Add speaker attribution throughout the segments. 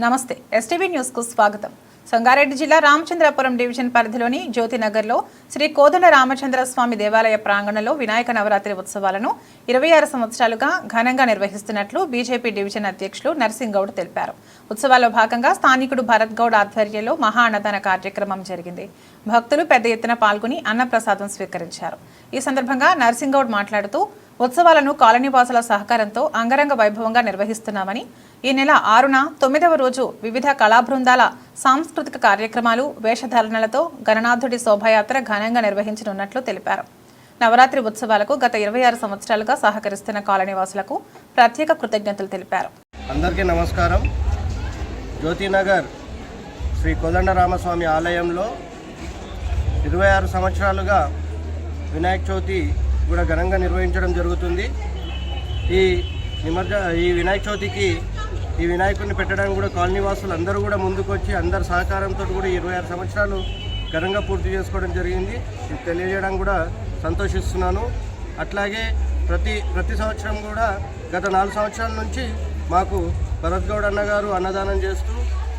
Speaker 1: నమస్తే. ఎస్టీవీ న్యూస్కు స్వాగతం. సంగారెడ్డి జిల్లా రామచంద్రపురం డివిజన్ పరిధిలోని జ్యోతినగర్లో శ్రీ కోదండ రామచంద్ర స్వామి దేవాలయ ప్రాంగణంలో వినాయక నవరాత్రి ఉత్సవాలను ఇరవై ఆరు సంవత్సరాలుగా ఘనంగా నిర్వహిస్తున్నట్లు బీజేపీ డివిజన్ అధ్యక్షులు నర్సింగౌడ్ తెలిపారు. ఉత్సవాల్లో భాగంగా స్థానికుడు భరత్ గౌడ్ ఆధ్వర్యంలో మహా అన్నదాన కార్యక్రమం జరిగింది. భక్తులు పెద్ద ఎత్తున పాల్గొని అన్నప్రసాదం స్వీకరించారు. ఈ సందర్భంగా నర్సింగౌడ్ మాట్లాడుతూ ఉత్సవాలను కాలనీవాసుల సహకారంతో అంగరంగ వైభవంగా నిర్వహిస్తున్నామని ఈ నెల ఆరున తొమ్మిదవ రోజు వివిధ కళా బృందాల సాంస్కృతిక కార్యక్రమాలు వేషధారణలతో గణనాథుడి శోభాయాత్ర ఘనంగా నిర్వహించనున్నట్లు తెలిపారు. నవరాత్రి ఉత్సవాలకు గత ఇరవై ఆరు సంవత్సరాలుగా సహకరిస్తున్న కాలనీవాసులకు ప్రత్యేక కృతజ్ఞతలు తెలిపారు.
Speaker 2: అందరికీ నమస్కారం. జ్యోతినగర్ శ్రీ కోదండరామస్వామి ఆలయంలో ఇరవై ఆరు సంవత్సరాలుగా వినాయక చవితి కూడా ఘనంగా నిర్వహించడం జరుగుతుంది. ఈ నిమజ్జ ఈ వినాయక చవితికి ఈ వినాయకుడిని పెట్టడానికి కూడా కాలనీ వాసులు అందరూ కూడా ముందుకొచ్చి అందరి సహకారంతో కూడా ఇరవై ఆరు సంవత్సరాలు ఘనంగా పూర్తి చేసుకోవడం జరిగింది. తెలియజేయడం కూడా సంతోషిస్తున్నాను. అట్లాగే ప్రతి ప్రతి సంవత్సరం కూడా గత నాలుగు సంవత్సరాల నుంచి మాకు భరత్ గౌడ్ అన్నగారు అన్నదానం చేస్తూ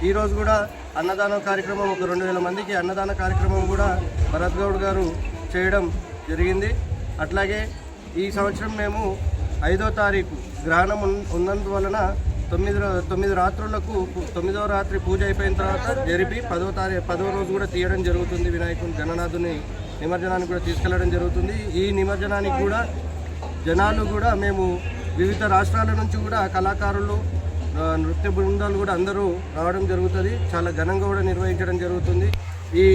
Speaker 2: ఈరోజు కూడా అన్నదానం కార్యక్రమం ఒక రెండు వేల మందికి అన్నదాన కార్యక్రమం కూడా భరత్ గౌడ్ గారు చేయడం జరిగింది. అట్లాగే ఈ సంవత్సరం మేము ఐదో తారీఖు గ్రహణం ఉన్- ఉన్నందువలన తొమ్మిది తొమ్మిది రాత్రులకు తొమ్మిదో తొమ్మిదవ రాత్రి పూజ అయిపోయిన తర్వాత జరిపి పదో తారీఖు పదో రోజు కూడా తీయడం జరుగుతుంది వినాయకుని గణనాథుని నిమజ్జనానికి కూడా తీసుకెళ్ళడం జరుగుతుంది. ఈ నిమజ్జనానికి కూడా జనాలు కూడా మేము వివిధ రాష్ట్రాల నుంచి కూడా కళాకారులు నృత్య బృందాలు కూడా అందరూ రావడం జరుగుతుంది. చాలా ఘనంగా కూడా నిర్వహించడం జరుగుతుంది. ఈ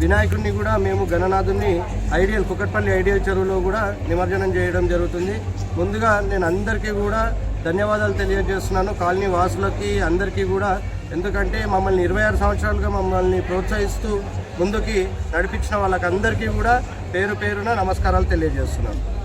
Speaker 2: వినాయకుడిని కూడా మేము గణనాథుని ఐడియల్ కుక్కట్పల్లి ఐడియల్ చెరువులో కూడా నిమజ్జనం చేయడం జరుగుతుంది. ముందుగా నేను అందరికీ కూడా ధన్యవాదాలు తెలియజేస్తున్నాను. కాలనీ వాసులకి అందరికీ కూడా. ఎందుకంటే మమ్మల్ని ఇరవై ఆరు సంవత్సరాలుగా మమ్మల్ని ప్రోత్సహిస్తూ ముందుకి నడిపించిన వాళ్ళకందరికీ కూడా పేరు పేరున నమస్కారాలు తెలియజేస్తున్నాను.